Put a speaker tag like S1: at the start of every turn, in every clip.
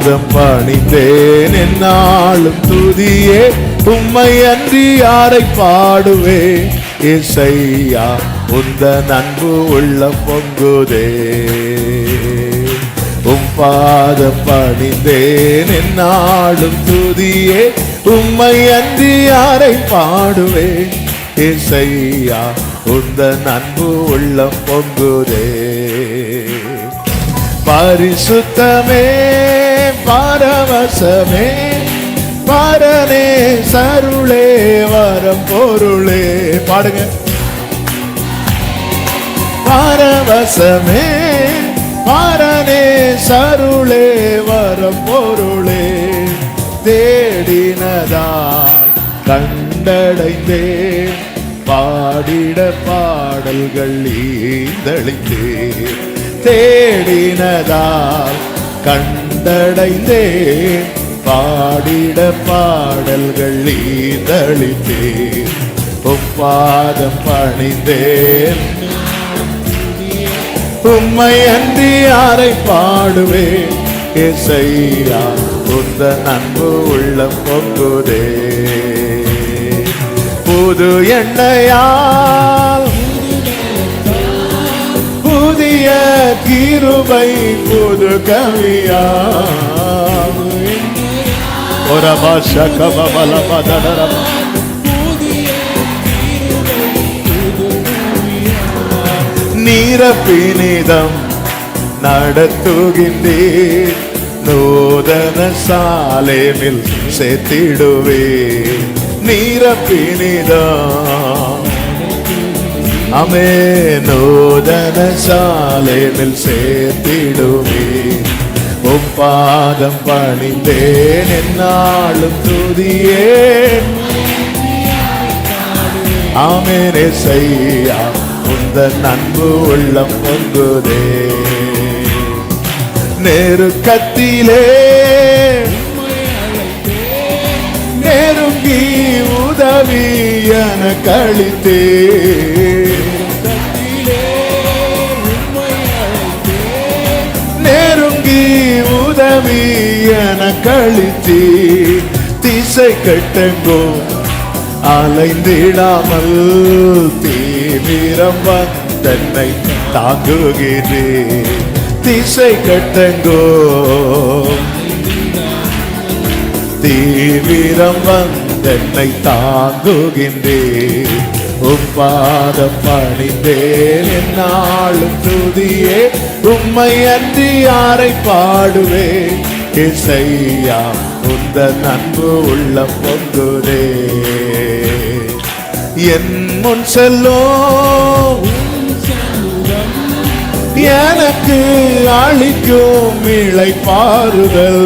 S1: பாதம் பணிந்தேன். என்னாலும் துதியே உம்மை அன்றி யாரை பாடுவே? இசையா உந்த நன்பு உள்ள பொங்குதே. உம் பாதம் பணிந்தேன். என்னாலும் துதியே உம்மை அன்றி யாரை பாடுவே? இசையா உந்த நன்பு உள்ள பொங்குதே. பரிசுத்தமே. பரவசமே பரனே சருளே வரம் பொருளே. பாடுங்க. பரவசமே பரனே சருளே வரம் பொருளே. தேடினதால் கண்டடைந்தே பாடிட பாடல்கள் ஈந்தளித்தே தேடினதால் வந்தடைந்தே பாடிட பாடல்கள் ஈந்தளித்தேன் ஒப்பாதம் பணிந்தேன். உம்மை அன்றி யாரை பாடுவேன்? இசையா உந்த அன்பு உள்ளம் பொங்குதே. புது எண்ணையால் கிருபை புது கவியா. நீரப்பினிதம் நடத்துகின்றேன் நூதன சாலேமில் செத்திடுவே நீரப்பினிதம் அமே நூதன சாலேமில் சேர்த்திடுவே பணிந்தேன் என்னாலும் துதியே. ஆமேனே செய்யா உந்த நன்பு உள்ளம் பொங்குதே. நெருக்கத்திலே நெருங்கி உதவி என கழித்தே உதவி என கழித்தே திசை கட்டங்கோ அலைந்திடாமல் தீவிரம் தன்னை தாங்குகிறே. திசை கட்டங்கோ தீவிரம் தன்னை தாங்குகின்றே. உப்பாதம் பணிந்தேன். என்னாலும் துதியே உம்மை அன்றி யாரை பாடுவேன்? இசையா உந்த நன்பு உள்ள பொங்குதே. என் முன் செல்லோ எனக்கு அளிக்கும் பாருதல்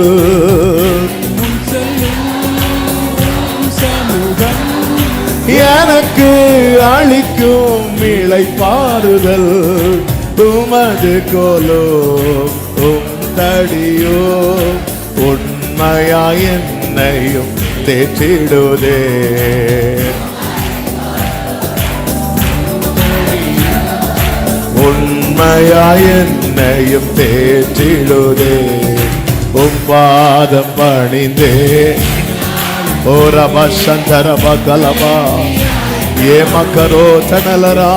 S1: எனக்கு அளிக்கும் இளைப்பாறுதல் உமது கோலோ உம் தடியோ உண்மையா என்னையும் தேற்றிடுதே. உண்மையா என்னையும் தேற்றிடுதே. உம்பாதம் பணிந்தே ஓரப சந்தரப கலபா. ஏமக்கரோ தனலரா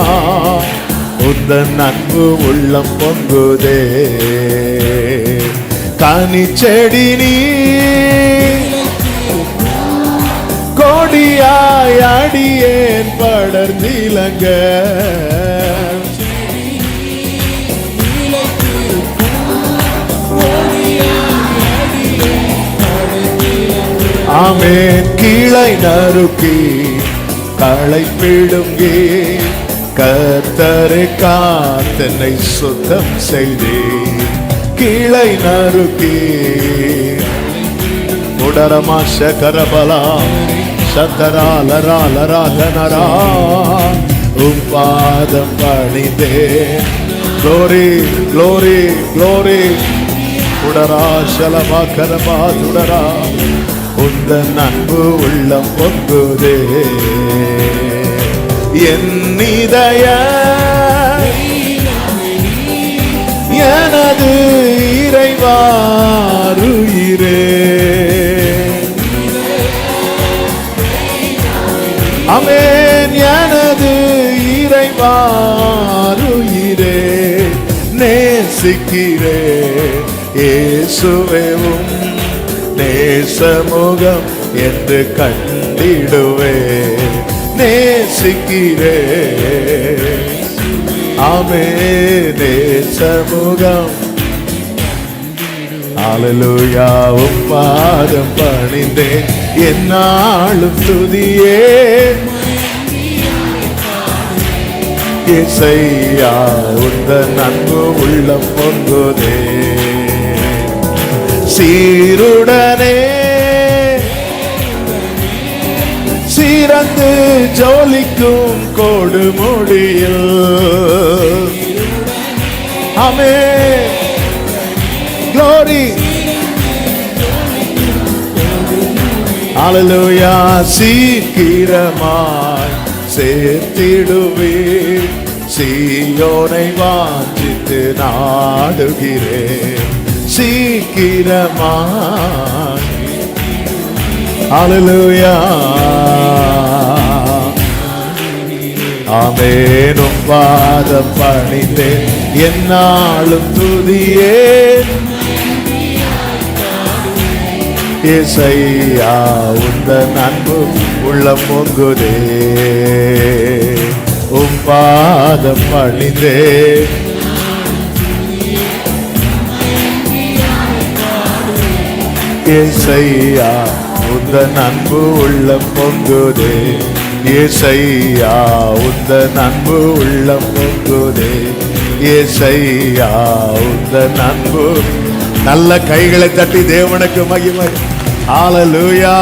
S1: உந்தன் அன்பு உள்ளம் பொங்குதே. கனி செடி நீ கொடியாய் அடியேன் படர்ந்திலங்க ஆமே கீழை நறுக்கி களை பிடுங்கி கத்தரை காத்தனை சுத்தம் செய்தே. கீழை நறுக்கே. உடரமா சகரபலா சந்தராலராலராகனரா லரா லரா தனரா உம் பாதம் பணிந்தே. Glory glory glory. உடரா சலமா கரமா துடரா. உந்த அன்பு உள்ளம் ஒக்குதே என் இதய எனது இறைவாருயிரே. அமேன் எனது இறைவாருயிரே. நேசிக்கிறே ஏசுவேவும் நேசமுகம் என்று கண்டிடுவே. நேசிக்கிறே. ஆமே நேசமுகம். அலலுயா பாதம் பணிந்தேன். என்னாலும் துதியே இசையா உந்த நன்கு உள்ளம் பொங்குதே. சீருடனே. சீரந்து ஜோலிக்கும் கொடுமுடியில் அமே க்ளோரி அலலுயா சீக்கிரமாய் சேர்த்திடுவேன் சீயோனை வாஞ்சித்து நாடுகிறேன். சீக்கிரமாய் Hallelujah. ஆமேனும் வாதம் பணிந்தேன். என்னாலும் துதியே இசையா உந்த நன்பு உள்ளம் பொங்குதே. உம் பாதம் பணிந்தேன். ஏசையா உந்த நன்பு உள்ளம் பொங்குதே. ஏசையா உந்த நன்பு உள்ளம் பொங்குதே. ஏசையா உந்த நன்பு நல்ல கைகளை தட்டி தேவனுக்கு மகிமை. ஆலலூயா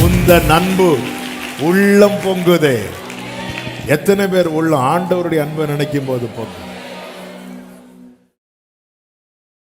S1: உந்த நன்பு உள்ளம் பொங்குதே. எத்தனை பேர் உள்ள ஆண்டவருடைய அன்பை நினைக்கும் போது பொங்கும்?